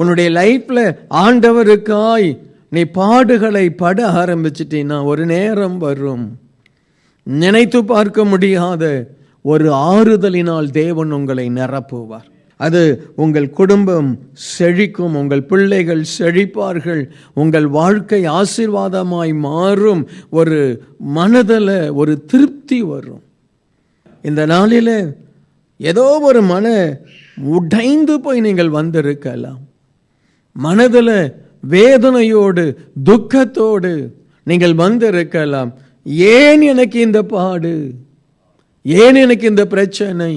உன்னுடைய லைஃப்ல ஆண்டவருக்காய் நீ பாடுகளை பட ஆரம்பிச்சிட்டீன்னா ஒரு நேரம் வரும். நினைத்து பார்க்க முடியாத ஒரு ஆறுதலினால் தேவன் உங்களை நிரப்புவார். அது உங்கள் குடும்பம் செழிக்கும் உங்கள் பிள்ளைகள் செழிப்பார்கள் உங்கள் வாழ்க்கை ஆசீர்வாதமாய் மாறும் ஒரு மனதில் ஒரு திருப்தி வரும். இந்த நாளில் ஏதோ ஒரு மன உடைந்து போய் நீங்கள் வந்திருக்கலாம். மனதில் வேதனையோடு துக்கத்தோடு நீங்கள் வந்திருக்கலாம். ஏன் எனக்கு இந்த பாடு? ஏன் எனக்கு இந்த பிரச்சனை?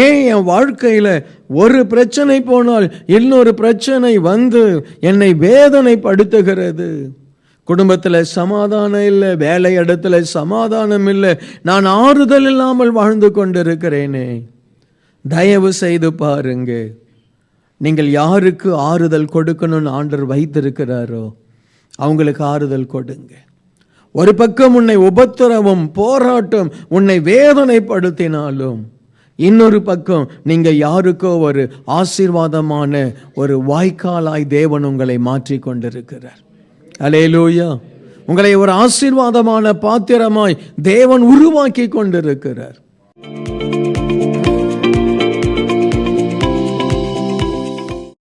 ஏன் என் வாழ்க்கையில் ஒரு பிரச்சனை போனால் இன்னொரு பிரச்சனை வந்து என்னை வேதனைப்படுத்துகிறது? குடும்பத்தில் சமாதானம் இல்லை வேலை இடத்துல சமாதானம் இல்லை. நான் ஆறுதல் இல்லாமல் வாழ்ந்து கொண்டிருக்கிறேனே. தயவு செய்து பாருங்க. நீங்கள் யாருக்கு ஆறுதல் கொடுக்கணும்னு ஆண்டர் வைத்திருக்கிறாரோ அவங்களுக்கு ஆறுதல் கொடுங்க. ஒரு பக்கம் உன்னை உபத்திரவம் போராட்டம் உன்னை வேதனைப்படுத்தினாலும் இன்னொரு பக்கம் நீங்கள் யாருக்கோ ஒரு ஆசீர்வாதமான ஒரு வாய்க்காலாய் தேவன் உங்களை மாற்றி கொண்டிருக்கிறார் அலேலூயா உங்களை ஒரு ஆசீர்வாதமான பாத்திரமாய் தேவன் உருவாக்கி கொண்டிருக்கிறார்.